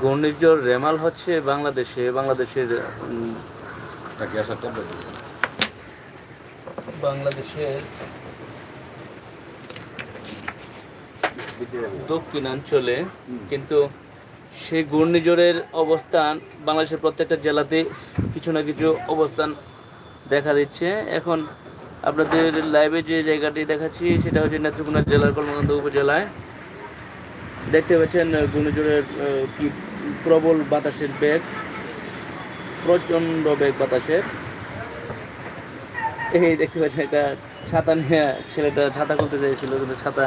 ঘূর্ণিঝড় রেমাল হচ্ছে বাংলাদেশে বাংলাদেশের বাংলাদেশের দক্ষিণাঞ্চলে কিন্তু সেই ঘূর্ণিঝড়ের অবস্থান বাংলাদেশের প্রত্যেকটা জেলাতে কিছু না কিছু অবস্থান দেখা দিচ্ছে। এখন আপনাদের লাইভে যে জায়গাটি দেখাচ্ছি সেটা হচ্ছে নেত্রকোনা জেলার কর্মকাণ্ড উপজেলায়। দেখতে পাচ্ছেন ঘূর্ণিঝড়ের কি প্রবল বাতাসের বেগ, প্রচণ্ড বেগ বাতাসের। এই দেখতে পাচ্ছেন একটা ছাতা নিয়ে ছেলেটা ছাতা খুলতে চাইছিল, কিন্তু ছাতা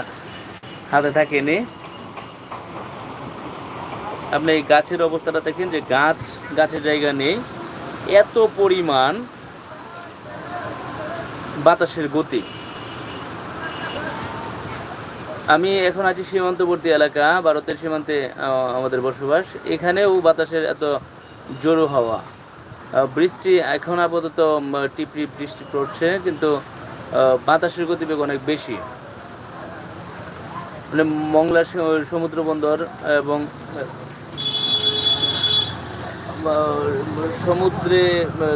হাতে থাকেনি। আপনি এই গাছের অবস্থাটা দেখেন যে গাছ, গাছের জায়গা নেই। এত পরিমাণ বাতাসের গতি। আমি এখন আছি সীমান্তবর্তী এলাকা ভারতের সীমান্তে আমাদের বসবাস। এখানেও বাতাসের এত জোরো হাওয়া। বৃষ্টি এখন আপাতত উম, টিপ টিপ বৃষ্টি পড়ছে কিন্তু বাতাসের গতিবেগ অনেক বেশি। মানে মংলা সমুদ্র বন্দর এবং সমুদ্রে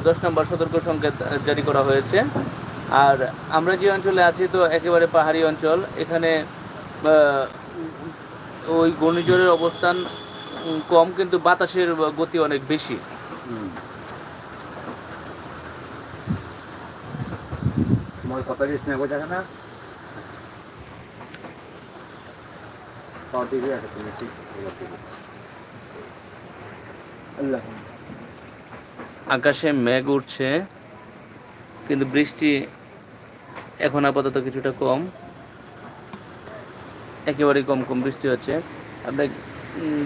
দশ নম্বর সতর্ক সংকেত জারি করা হয়েছে। আর আমরা যে অঞ্চলে আছি তো একেবারে পাহাড়ি অঞ্চল। এখানে ওই ঘূর্ণিঝড়ের অবস্থান কম কিন্তু বাতাসের গতি অনেক বেশি। তোমার কথা বোঝা না আকাশে মেঘ উঠছে কিন্তু বৃষ্টি এখন আপাতত কিছুটা কম। একেবারেই কম কম বৃষ্টি হচ্ছে। আপনার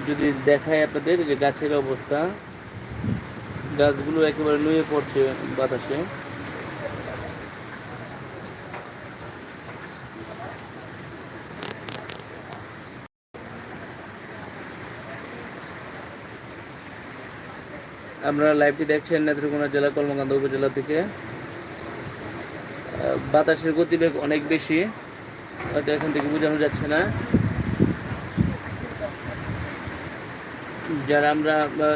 যদি দেখায় আপনাদের যে গাছের অবস্থা, গাছগুলো একেবারে নুয়ে পড়ছে বাতাসে। আপনারা লাইভটি দেখছেন নেত্রকোনা জেলা কর্মকাণ্ড উপজেলা থেকে। বাতাসের গতিবেগ অনেক বেশি। হয়তো এখান থেকে বোঝানো যাচ্ছে না। যারা আমরা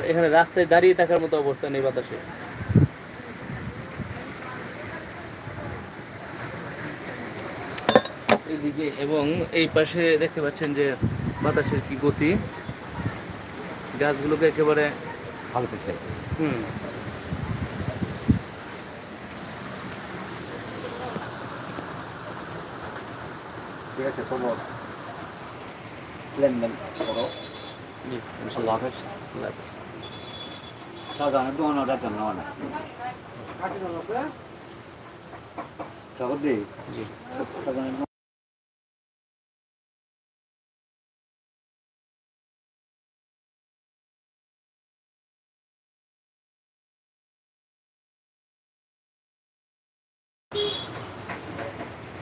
এখানে রাস্তায় দাঁড়িয়ে থাকার মতো অবস্থা নেই বাতাসে। এদিকে এবং এই পাশে দেখতে পাচ্ছেন যে বাতাসের কি গতি। গাছগুলোকে একেবারে হুম। ঠিক আছে তোমার লেনদেন করো জি ইনশাল্লাহ হাফেজ আল্লাহ হাফেজ। সাধারণ দোকান অর্ডার জন্য না সাগর জি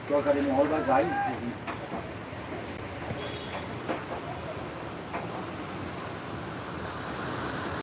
que a acabei no rolo.